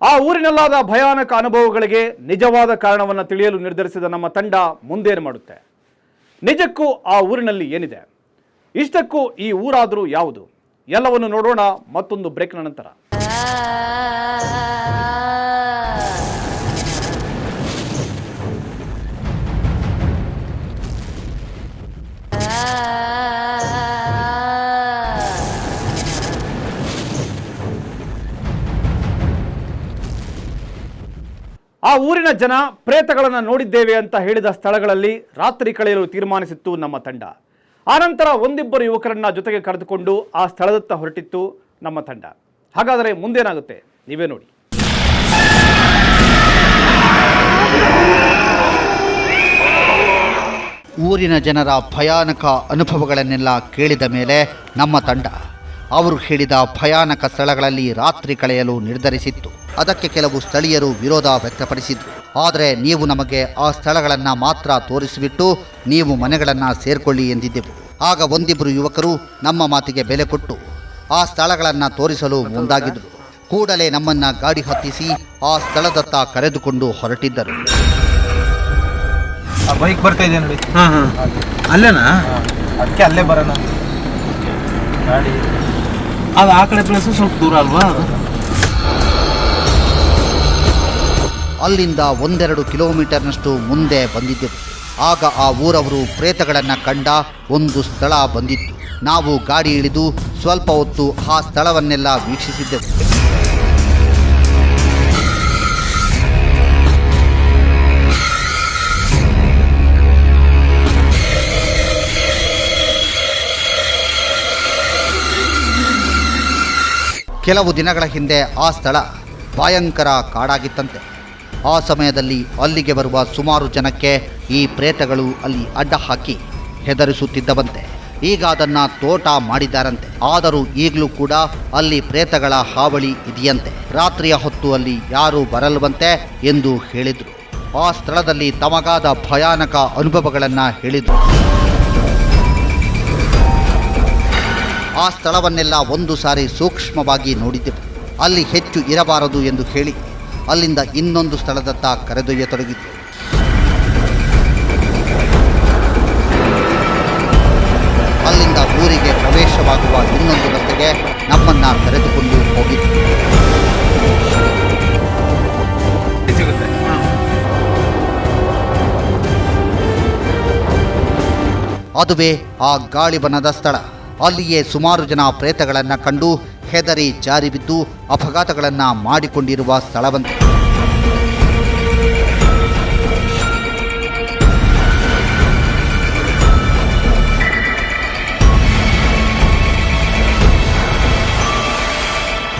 ಆ ಊರಿನಲ್ಲಾದ ಭಯಾನಕ ಅನುಭವಗಳಿಗೆ ನಿಜವಾದ ಕಾರಣವನ್ನು ತಿಳಿಯಲು ನಿರ್ಧರಿಸಿದ ನಮ್ಮ ತಂಡ ಮುಂದೇನು ಮಾಡುತ್ತೆ? ನಿಜಕ್ಕೂ ಆ ಊರಿನಲ್ಲಿ ಏನಿದೆ? ಇಷ್ಟಕ್ಕೂ ಈ ಊರಾದರೂ ಯಾವುದು? ಎಲ್ಲವನ್ನು ನೋಡೋಣ ಮತ್ತೊಂದು ಬ್ರೇಕ್ನ ನಂತರ. ಆ ಊರಿನ ಜನ ಪ್ರೇತಗಳನ್ನು ನೋಡಿದ್ದೇವೆ ಅಂತ ಹೇಳಿದ ಸ್ಥಳಗಳಲ್ಲಿ ರಾತ್ರಿ ಕಳೆಯಲು ತೀರ್ಮಾನಿಸಿತ್ತು ನಮ್ಮ ತಂಡ. ಆನಂತರ ಒಂದಿಬ್ಬರು ಯುವಕರನ್ನ ಜೊತೆಗೆ ಕರೆದುಕೊಂಡು ಆ ಸ್ಥಳದತ್ತ ಹೊರಟಿತ್ತು ನಮ್ಮ ತಂಡ. ಹಾಗಾದರೆ ಮುಂದೇನಾಗುತ್ತೆ? ನೀವೇ ನೋಡಿ. ಊರಿನ ಜನರ ಭಯಾನಕ ಅನುಭವಗಳನ್ನೆಲ್ಲ ಕೇಳಿದ ಮೇಲೆ ನಮ್ಮ ತಂಡ ಅವರು ಹೇಳಿದ ಭಯಾನಕ ಸ್ಥಳಗಳಲ್ಲಿ ರಾತ್ರಿ ಕಳೆಯಲು ನಿರ್ಧರಿಸಿತ್ತು. ಅದಕ್ಕೆ ಕೆಲವು ಸ್ಥಳೀಯರು ವಿರೋಧ ವ್ಯಕ್ತಪಡಿಸಿದ್ರು. ಆದರೆ ನೀವು ನಮಗೆ ಆ ಸ್ಥಳಗಳನ್ನು ಮಾತ್ರ ತೋರಿಸಿಬಿಟ್ಟು ನೀವು ಮನೆಗಳನ್ನು ಸೇರ್ಕೊಳ್ಳಿ ಎಂದಿದ್ದೆವು. ಆಗ ಒಂದಿಬ್ಬರು ಯುವಕರು ನಮ್ಮ ಮಾತಿಗೆ ಬೆಲೆ ಕೊಟ್ಟು ಆ ಸ್ಥಳಗಳನ್ನು ತೋರಿಸಲು ಮುಂದಾಗಿದ್ದರು. ಕೂಡಲೇ ನಮ್ಮನ್ನ ಗಾಡಿ ಹತ್ತಿಸಿ ಆ ಸ್ಥಳದತ್ತ ಕರೆದುಕೊಂಡು ಹೊರಟಿದ್ದರು. ಆ ಬೈಕ್ ಬರ್ತಾ ಇದೆ ನೋಡಿ. ಹಾಂ ಹಾಂ. ಅಲ್ಲೇನಾ? ಅದಕ್ಕೆ ಅಲ್ಲೇ ಬರೋಣ. ಗಾಡಿ. ಅದು ಆ ಕಡೆ ಪ್ಲೇಸು ಸ್ವಲ್ಪ ದೂರ ಅಲ್ವಾ? ಅದು ಅಲ್ಲಿಂದ ಒಂದೆರಡು ಕಿಲೋಮೀಟರ್ನಷ್ಟು ಮುಂದೆ ಬಂದಿದ್ದೆವು ಆಗ ಆ ಊರವರು ಪ್ರೇತಗಳನ್ನು ಕಂಡ ಒಂದು ಸ್ಥಳ ಬಂದಿತ್ತು. ನಾವು ಗಾಡಿ ಇಳಿದು ಸ್ವಲ್ಪ ಹೊತ್ತು ಆ ಸ್ಥಳವನ್ನೆಲ್ಲ ವೀಕ್ಷಿಸಿದ್ದೆವು. ಕೆಲವು ದಿನಗಳ ಹಿಂದೆ ಆ ಸ್ಥಳ ಭಯಂಕರ ಕಾಡಾಗಿತ್ತಂತೆ. ಆ ಸಮಯದಲ್ಲಿ ಅಲ್ಲಿಗೆ ಬರುವ ಸುಮಾರು ಜನಕ್ಕೆ ಈ ಪ್ರೇತಗಳು ಅಲ್ಲಿ ಅಡ್ಡ ಹಾಕಿ ಹೆದರಿಸುತ್ತಿದ್ದವಂತೆ. ಈಗ ಅದನ್ನು ತೋಟ ಮಾಡಿದ್ದಾರಂತೆ. ಆದರೂ ಈಗಲೂ ಕೂಡ ಅಲ್ಲಿ ಪ್ರೇತಗಳ ಹಾವಳಿ ಇದೆಯಂತೆ. ರಾತ್ರಿಯ ಹೊತ್ತು ಅಲ್ಲಿ ಯಾರೂ ಬರಲ್ವಂತೆ ಎಂದು ಹೇಳಿದರು. ಆ ಸ್ಥಳದಲ್ಲಿ ತಮಗಾದ ಭಯಾನಕ ಅನುಭವಗಳನ್ನು ಹೇಳಿದರು. ಆ ಸ್ಥಳವನ್ನೆಲ್ಲ ಒಂದು ಸಾರಿ ಸೂಕ್ಷ್ಮವಾಗಿ ನೋಡಿದ್ದೆವು ಅಲ್ಲಿ ಹೆಚ್ಚು ಇರಬಾರದು ಎಂದು ಹೇಳಿ ಅಲ್ಲಿಂದ ಇನ್ನೊಂದು ಸ್ಥಳದತ್ತ ಕರೆದೊಯ್ಯತೊಡಗಿತ್ತು ಅಲ್ಲಿಂದ ಊರಿಗೆ ಪ್ರವೇಶವಾಗುವ ಇನ್ನೊಂದು ರಸ್ತೆಗೆ ನಮ್ಮನ್ನ ಕರೆದುಕೊಂಡು ಹೋಗಿತ್ತು ಅದುವೇ ಆ ಗಾಳಿಬನದ ಸ್ಥಳ. ಅಲ್ಲಿಯೇ ಸುಮಾರು ಜನ ಪ್ರೇತಗಳನ್ನು ಕಂಡು ಹೆದರಿ ಜಾರಿ ಬಿದ್ದು ಅಪಘಾತಗಳನ್ನು ಮಾಡಿಕೊಂಡಿರುವ ಸ್ಥಳವಂತೆ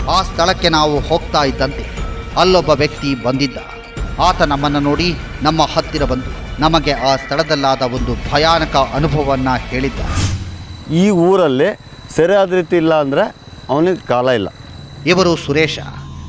ಆ ಸ್ಥಳಕ್ಕೆ ನಾವು ಹೋಗ್ತಾ ಇದ್ದಂತೆ. ಅಲ್ಲೊಬ್ಬ ವ್ಯಕ್ತಿ ಬಂದಿದ್ದ. ಆತ ನಮ್ಮನ್ನು ನೋಡಿ ನಮ್ಮ ಹತ್ತಿರ ಬಂದು ನಮಗೆ ಆ ಸ್ಥಳದಲ್ಲಾದ ಒಂದು ಭಯಾನಕ ಅನುಭವವನ್ನು ಹೇಳಿದ್ದ. ಈ ಊರಲ್ಲಿ ಸರಿಯಾದ ರೀತಿ ಇಲ್ಲ ಅಂದರೆ ಅವನಿಗೆ ಕಾಲ ಇಲ್ಲ. ಇವರು ಸುರೇಶ.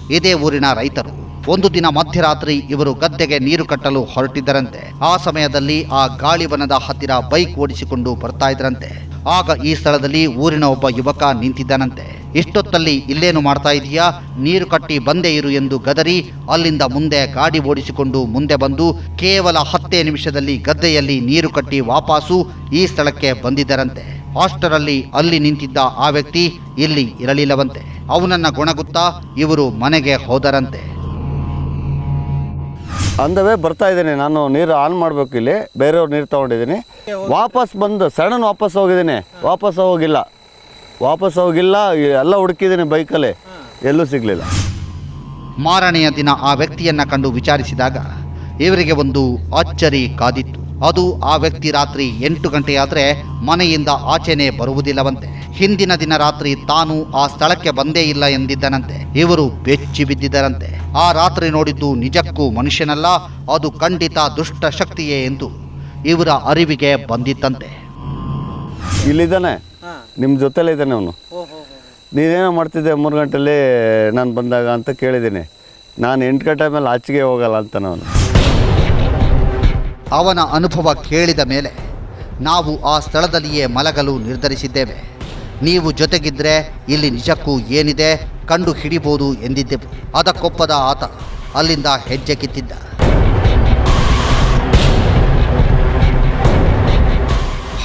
ಇದೇ ಊರಿನ ರೈತರು. ಒಂದು ದಿನ ಮಧ್ಯರಾತ್ರಿ ಇವರು ಗದ್ದೆಗೆ ನೀರು ಕಟ್ಟಲು ಹೊರಟಿದ್ದರಂತೆ. ಆ ಸಮಯದಲ್ಲಿ ಆ ಗಾಳಿವನದ ಹತ್ತಿರ ಬೈಕ್ ಓಡಿಸಿಕೊಂಡು ಬರ್ತಾ ಇದ್ರಂತೆ ಆಗ ಈ ಸ್ಥಳದಲ್ಲಿ ಊರಿನ ಒಬ್ಬ ಯುವಕ ನಿಂತಿದ್ದನಂತೆ. ಇಷ್ಟೊತ್ತಲ್ಲಿ ಇಲ್ಲೇನು ಮಾಡ್ತಾ ಇದೀಯಾ? ನೀರು ಕಟ್ಟಿ ಬಂದೇ ಇರು ಎಂದು ಗದರಿ ಅಲ್ಲಿಂದ ಮುಂದೆ ಗಾಡಿ ಓಡಿಸಿಕೊಂಡು ಮುಂದೆ ಬಂದು ಕೇವಲ ಹತ್ತೇ ನಿಮಿಷದಲ್ಲಿ ಗದ್ದೆಯಲ್ಲಿ ನೀರು ಕಟ್ಟಿ ವಾಪಾಸು ಈ ಸ್ಥಳಕ್ಕೆ ಬಂದಿದ್ದರಂತೆ. ಅಷ್ಟರಲ್ಲಿ ಅಲ್ಲಿ ನಿಂತಿದ್ದ ಆ ವ್ಯಕ್ತಿ ಇಲ್ಲಿ ಇರಲಿಲ್ಲವಂತೆ. ಅವನನ್ನ ಗುಣಗುತ್ತಾ ಇವರು ಮನೆಗೆ ಹೋದರಂತೆ. ಅಂದವೇ ಬರ್ತಾ ಇದ್ದೀನಿ. ನಾನು ನೀರು ಆನ್ ಮಾಡಬೇಕು ಇಲ್ಲಿ. ಬೇರೆಯವ್ರು ನೀರು ತೊಗೊಂಡಿದ್ದೀನಿ. ವಾಪಸ್ ಬಂದು ಸಡನ್ ವಾಪಸ್ ಹೋಗಿದ್ದೀನಿ. ವಾಪಸ್ ಹೋಗಿಲ್ಲ. ವಾಪಸ್ ಹೋಗಿಲ್ಲ. ಎಲ್ಲ ಹುಡುಕಿದ್ದೀನಿ ಬೈಕಲ್ಲಿ. ಎಲ್ಲೂ ಸಿಗಲಿಲ್ಲ. ಮಾರನೆಯ ದಿನ ಆ ವ್ಯಕ್ತಿಯನ್ನು ಕಂಡು ವಿಚಾರಿಸಿದಾಗ ಇವರಿಗೆ ಒಂದು ಅಚ್ಚರಿ ಕಾದಿತ್ತು. ಅದು ಆ ವ್ಯಕ್ತಿ ರಾತ್ರಿ ಎಂಟು ಗಂಟೆಯಾದರೆ ಮನೆಯಿಂದ ಆಚೆನೆ ಬರುವುದಿಲ್ಲವಂತೆ. ಹಿಂದಿನ ದಿನ ರಾತ್ರಿ ತಾನು ಆ ಸ್ಥಳಕ್ಕೆ ಬಂದೇ ಇಲ್ಲ ಎಂದಿದ್ದನಂತೆ. ಇವರು ಬೆಚ್ಚಿ ಬಿದ್ದಿದ್ದರಂತೆ. ಆ ರಾತ್ರಿ ನೋಡಿದ್ದು ನಿಜಕ್ಕೂ ಮನುಷ್ಯನಲ್ಲ ಅದು ಖಂಡಿತ ದುಷ್ಟ ಶಕ್ತಿಯೇ ಎಂದು ಇವರ ಅರಿವಿಗೆ ಬಂದಿತ್ತಂತೆ. ಇಲ್ಲಿದ್ದಾನೆ? ನಿಮ್ಮ ಜೊತೆಲೇ ಇದ್ದಾನೆ ಅವನು? ನೀನೇನೋ ಮಾಡ್ತಿದ್ದೆ ಮೂರು ಗಂಟೆಯಲ್ಲಿ ನಾನು ಬಂದಾಗ ಅಂತ ಕೇಳಿದ್ದೀನಿ. ನಾನು ಎಂಟು ಗಂಟೆ ಮೇಲೆ ಆಚೆಗೆ ಹೋಗಲ್ಲ ಅಂತಾನೆ ಅವನು. ಅವನ ಅನುಭವ ಕೇಳಿದ ಮೇಲೆ ನಾವು ಆ ಸ್ಥಳದಲ್ಲಿಯೇ ಮಲಗಲು ನಿರ್ಧರಿಸಿದ್ದೇವೆ. ನೀವು ಜೊತೆಗಿದ್ರೆ ಇಲ್ಲಿ ನಿಜಕ್ಕೂ ಏನಿದೆ ಕಂಡು ಹಿಡಿಬೋದು ಎಂದಿದ್ದೆವು ಅದಕ್ಕೊಪ್ಪದ ಆತ ಅಲ್ಲಿಂದ ಹೆಜ್ಜೆ ಕಿತ್ತಿದ್ದ.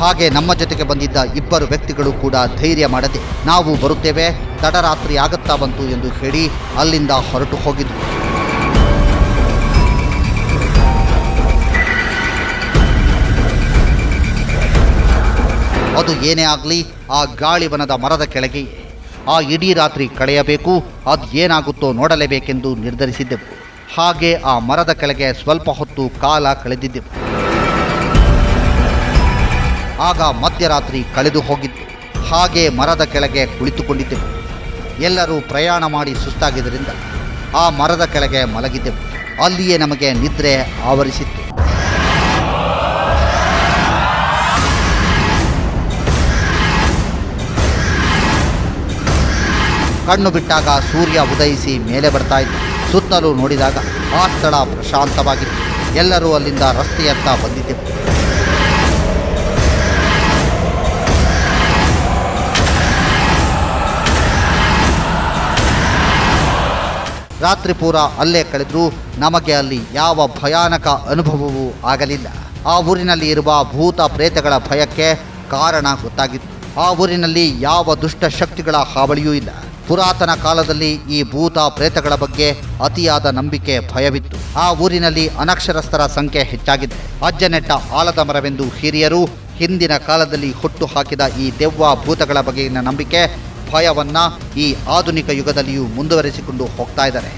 ಹಾಗೆ ನಮ್ಮ ಜೊತೆಗೆ ಬಂದಿದ್ದ ಇಬ್ಬರು ವ್ಯಕ್ತಿಗಳು ಕೂಡ ಧೈರ್ಯ ಮಾಡದೆ ನಾವು ಬರುತ್ತೇವೆ. ತಡರಾತ್ರಿ ಆಗುತ್ತಾ ಬಂತು ಎಂದು ಹೇಳಿ ಅಲ್ಲಿಂದ ಹೊರಟು ಹೋಗಿದ್ವು. ಅದು ಏನೇ ಆಗಲಿ, ಆ ಗಾಳಿವನದ ಮರದ ಕೆಳಗೆ, ಆ ಇಡೀ ರಾತ್ರಿ ಕಳೆಯಬೇಕು, ಅದು ಏನಾಗುತ್ತೋ ನೋಡಲೇಬೇಕೆಂದು ನಿರ್ಧರಿಸಿದ್ದೆವು. ಹಾಗೆ ಆ ಮರದ ಕೆಳಗೆ ಸ್ವಲ್ಪ ಹೊತ್ತು ಕಾಲ ಕಳೆದಿದ್ದೆವು. ಆಗ ಮಧ್ಯರಾತ್ರಿ ಕಳೆದು ಹೋಗಿತ್ತು. ಹಾಗೆ ಮರದ ಕೆಳಗೆ ಕುಳಿತುಕೊಂಡಿದ್ದೆವು. ಎಲ್ಲರೂ ಪ್ರಯಾಣ ಮಾಡಿ ಸುಸ್ತಾಗಿದ್ದರಿಂದ ಆ ಮರದ ಕೆಳಗೆ ಮಲಗಿದ್ದೆವು. ಅಲ್ಲಿಯೇ ನಮಗೆ ನಿದ್ರೆ ಆವರಿಸಿತ್ತು. ಕಣ್ಣು ಬಿಟ್ಟಾಗ ಸೂರ್ಯ ಉದಯಿಸಿ ಮೇಲೆ ಬರ್ತಾ ಇತ್ತು ಸುತ್ತಲೂ ನೋಡಿದಾಗ ಆ ಸ್ಥಳ ಪ್ರಶಾಂತವಾಗಿತ್ತು. ಎಲ್ಲರೂ ಅಲ್ಲಿಂದ ರಸ್ತೆಯತ್ತ ಬಂದಿದ್ದೆವು ರಾತ್ರಿ ಪೂರ ಅಲ್ಲೇ ಕಳೆದರೂ ನಮಗೆ ಅಲ್ಲಿ ಯಾವ ಭಯಾನಕ ಅನುಭವವೂ ಆಗಲಿಲ್ಲ. ಆ ಊರಿನಲ್ಲಿ ಇರುವ ಭೂತ ಪ್ರೇತಗಳ ಭಯಕ್ಕೆ ಕಾರಣ ಗೊತ್ತಾಗಿತ್ತು. ಆ ಊರಿನಲ್ಲಿ ಯಾವ ದುಷ್ಟ ಶಕ್ತಿಗಳ ಹಾವಳಿಯೂ ಇಲ್ಲ. ಪುರಾತನ ಕಾಲದಲ್ಲಿ ಈ ಭೂತ ಪ್ರೇತಗಳ ಬಗ್ಗೆ ಅತಿಯಾದ ನಂಬಿಕೆ ಭಯವಿತ್ತು. ಆ ಊರಿನಲ್ಲಿ ಅನಕ್ಷರಸ್ಥರ ಸಂಖ್ಯೆ ಹೆಚ್ಚಾಗಿದೆ. ಅಜ್ಜನೆಟ್ಟ ಆಲದ ಮರವೆಂದು ಹಿರಿಯರು ಹಿಂದಿನ ಕಾಲದಲ್ಲಿ ಹುಟ್ಟು ಹಾಕಿದ ಈ ದೆವ್ವ ಭೂತಗಳ ಬಗೆಗಿನ ನಂಬಿಕೆ ಭಯವನ್ನ ಈ ಆಧುನಿಕ ಯುಗದಲ್ಲಿಯೂ ಮುಂದುವರಿಸಿಕೊಂಡು ಹೋಗ್ತಾ ಇದ್ದಾರೆ.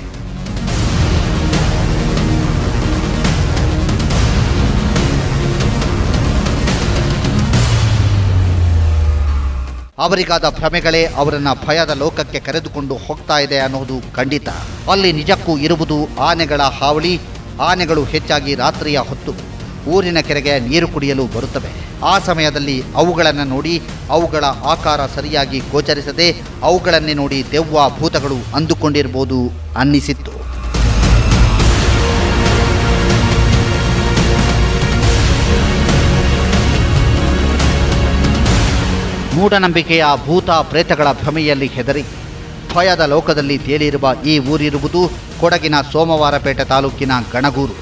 ಅವರಿಗಾದ ಭ್ರಮೆಗಳೇ ಅವರನ್ನ ಭಯದ ಲೋಕಕ್ಕೆ ಕರೆದುಕೊಂಡು ಹೋಗ್ತಾ ಇದೆ ಅನ್ನೋದು ಖಂಡಿತ. ಅಲ್ಲಿ ನಿಜಕ್ಕೂ ಇರುವುದು ಆನೆಗಳ ಹಾವಳಿ, ಆನೆಗಳು ಹೆಚ್ಚಾಗಿ ರಾತ್ರಿಯ ಹೊತ್ತು ಊರಿನ ಕೆರೆಗೆ ನೀರು ಕುಡಿಯಲು ಬರುತ್ತವೆ. ಆ ಸಮಯದಲ್ಲಿ ಅವುಗಳನ್ನು ನೋಡಿ ಅವುಗಳ ಆಕಾರ ಸರಿಯಾಗಿ ಗೋಚರಿಸದೆ ಅವುಗಳನ್ನೇ ನೋಡಿ ದೆವ್ವ ಭೂತಗಳು ಅಂದುಕೊಂಡಿರ್ಬೋದು ಅನ್ನಿಸಿತ್ತು. ಮೂಢನಂಬಿಕೆಯ ಭೂತ ಪ್ರೇತಗಳ ಭ್ರಮೆಯಲ್ಲಿ ಹೆದರಿ. ಭಯದ ಲೋಕದಲ್ಲಿ ತೇಲಿರುವ ಈ ಊರಿರುವುದು ಕೊಡಗಿನ ಸೋಮವಾರಪೇಟೆ ತಾಲೂಕಿನ ಗಣಗೂರು.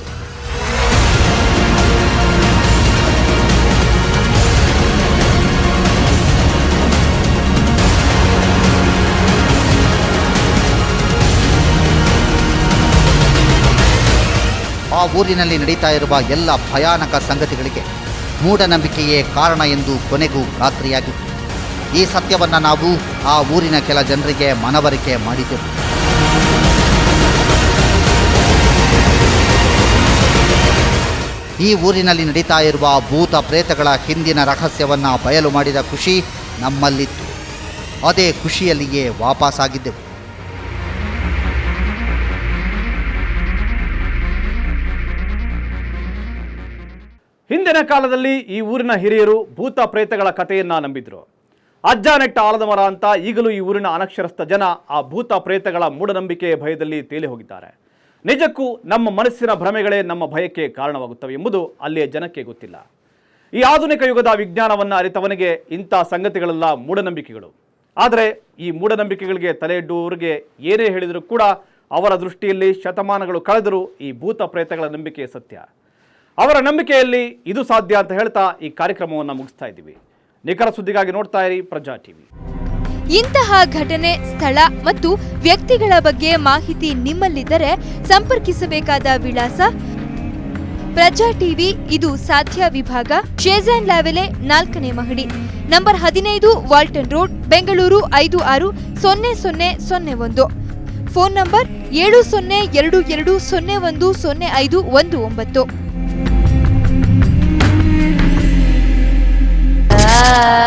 ಆ ಊರಿನಲ್ಲಿ ನಡೀತಾ ಇರುವ ಎಲ್ಲ ಭಯಾನಕ ಸಂಗತಿಗಳಿಗೆ ಮೂಢನಂಬಿಕೆಯೇ ಕಾರಣ ಎಂದು ಕೊನೆಗೂ ಖಾತ್ರಿಯಾಗಿತ್ತು ಈ ಸತ್ಯವನ್ನು ನಾವು ಆ ಊರಿನ ಕೆಲ ಜನರಿಗೆ ಮನವರಿಕೆ ಮಾಡಿದೆವು ಈ ಊರಿನಲ್ಲಿ ನಡೀತಾ ಇರುವ ಭೂತ ಪ್ರೇತಗಳ ಹಿಂದಿನ ರಹಸ್ಯವನ್ನು ಬಯಲು ಮಾಡಿದ ಖುಷಿ ನಮ್ಮಲ್ಲಿತ್ತು. ಅದೇ ಖುಷಿಯಲ್ಲಿಯೇ ವಾಪಸ್ಸಾಗಿದ್ದೆವು ಹಿಂದಿನ ಕಾಲದಲ್ಲಿ ಈ ಊರಿನ ಹಿರಿಯರು ಭೂತ ಪ್ರೇತಗಳ ಕಥೆಯನ್ನ ನಂಬಿದ್ರು. ಅಜ್ಜ ನೆಟ್ಟ ಆಲದ ಮರ ಅಂತ ಈಗಲೂ ಈ ಊರಿನ ಅನಕ್ಷರಸ್ಥ ಜನ ಆ ಭೂತ ಪ್ರೇತಗಳ ಮೂಢನಂಬಿಕೆಯ ಭಯದಲ್ಲಿ ತೇಲಿ ಹೋಗಿದ್ದಾರೆ. ನಿಜಕ್ಕೂ ನಮ್ಮ ಮನಸ್ಸಿನ ಭ್ರಮೆಗಳೇ ನಮ್ಮ ಭಯಕ್ಕೆ ಕಾರಣವಾಗುತ್ತವೆ ಎಂಬುದು ಅಲ್ಲಿಯ ಜನಕ್ಕೆ ಗೊತ್ತಿಲ್ಲ. ಈ ಆಧುನಿಕ ಯುಗದ ವಿಜ್ಞಾನವನ್ನು ಅರಿತವನಿಗೆ ಇಂಥ ಸಂಗತಿಗಳೆಲ್ಲ ಮೂಢನಂಬಿಕೆಗಳು. ಆದರೆ ಈ ಮೂಢನಂಬಿಕೆಗಳಿಗೆ ತಲೆ ಇಡುವವರಿಗೆ ಏನೇ ಹೇಳಿದರೂ ಕೂಡ ಅವರ ದೃಷ್ಟಿಯಲ್ಲಿ ಶತಮಾನಗಳು ಕಳೆದರೂ ಈ ಭೂತ ಪ್ರೇತಗಳ ನಂಬಿಕೆ ಸತ್ಯ. ಅವರ ನಂಬಿಕೆಯಲ್ಲಿ ಇದು ಸಾಧ್ಯ ಅಂತ ಹೇಳ್ತಾ ಈ ಕಾರ್ಯಕ್ರಮವನ್ನು ಮುಗಿಸ್ತಾ ಇದ್ದೀವಿ. ನಿಖರ ಸುದ್ದಿಗಾಗಿ ನೋಡ್ತಾ ಇರಿ ಪ್ರಜಾ ಟಿವಿ. ಇಂತಹ ಘಟನೆ, ಸ್ಥಳ ಮತ್ತು ವ್ಯಕ್ತಿಗಳ ಬಗ್ಗೆ ಮಾಹಿತಿ ನಿಮ್ಮಲ್ಲಿದ್ದರೆ ಸಂಪರ್ಕಿಸಬೇಕಾದ ವಿಳಾಸ ಪ್ರಜಾ ಟಿವಿ, ಇದು ಸಾಧ್ಯ ವಿಭಾಗ, ಶೇಜಾನ್ ಲಾವೆಲೆ ನಾಲ್ಕನೇ ಮಹಡಿ. ನಂಬರ್ ಹದಿನೈದು ವಾಲ್ಟನ್ ರೋಡ್, ಬೆಂಗಳೂರು ಐದು ಆರು ಸೊನ್ನೆ ಸೊನ್ನೆ ಸೊನ್ನೆ ಒಂದು. ಫೋನ್ ನಂಬರ್ ಏಳು ಸೊನ್ನೆ ಎರಡು ಎರಡು ಸೊನ್ನೆ ಒಂದು ಸೊನ್ನೆ ಐದು ಒಂದು ಒಂಬತ್ತು. ah.